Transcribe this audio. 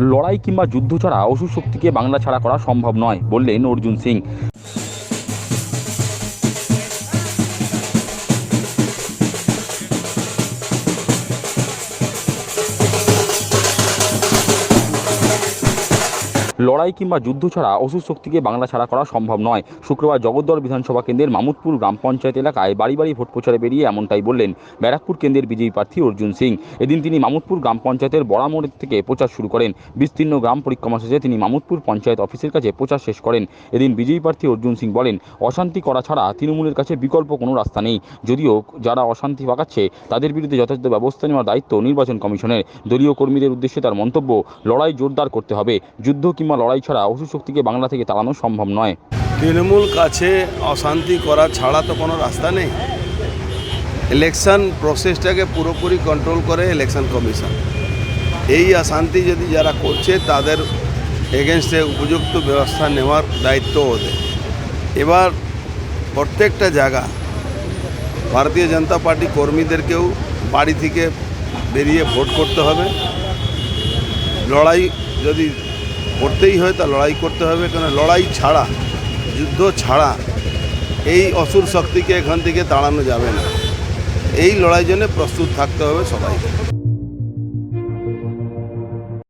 লড়াই কিংবা যুদ্ধ ছাড়া অসুর শক্তিকে বাংলা ছাড়া করা সম্ভব নয় বললেন অর্জুন সিং। লড়াই কিংবা যুদ্ধ ছাড়া অসুর শক্তিকে বাংলা ছাড়া করা সম্ভব নয়। শুক্রবার জগদ্দল বিধানসভা কেন্দ্রের মামুদপুর গ্রাম পঞ্চায়েত এলাকায় বাড়ি বাড়ি ভোট প্রচারে বেরিয়ে এমনটাই বললেন ব্যারাকপুর কেন্দ্রের বিজয়ী প্রার্থী অর্জুন সিং। এদিন তিনি মামুদপুর গ্রাম পঞ্চায়েতের বড়ামোড় থেকে প্রচার শুরু করেন। বিস্তীর্ণ গ্রাম পরিক্রমা শেষে তিনি মামুদপুর পঞ্চায়েত অফিসের কাছে প্রচার শেষ করেন। এদিন বিজয়ী প্রার্থী অর্জুন সিং বলেন, অশান্তি করা ছাড়া তৃণমূলের কাছে বিকল্প কোনো রাস্তা নেই। যদিও যারা অশান্তি পাকাচ্ছে তাদের বিরুদ্ধে যথাযথ ব্যবস্থা নেওয়ার দায়িত্ব নির্বাচন কমিশনের। দলীয় কর্মীদের উদ্দেশ্যে তার মন্তব্য, লড়াই জোরদার করতে হবে। যুদ্ধ কিংবা লড়াই ছাড়া অসুর শক্তিকে বাংলা থেকে তাড়ানো সম্ভব নয়। তৃণমূল কাছে অশান্তি করা ছাড়া তো কোনো রাস্তা নেই। ইলেকশন প্রসেসটাকে পুরোপুরি কন্ট্রোল করে ইলেকশন কমিশন। এই অশান্তি যদি যারা করছে, তাদের এগেনস্টে উপযুক্ত ব্যবস্থা নেওয়ার দায়িত্ব ওদের। এবার প্রত্যেকটা জায়গা ভারতীয় জনতা পার্টি কর্মীদেরকেও বাড়ি থেকে বেরিয়ে ভোট করতে হবে। লড়াই যদি করতেই হয়, তা লড়াই করতে হবে কেন? লড়াই ছাড়া, যুদ্ধ ছাড়া এই অসুর শক্তিকে এখান থেকে দাঁড়ানো যাবে না। এই লড়াই জন্য প্রস্তুত থাকতে হবে সবাইকে।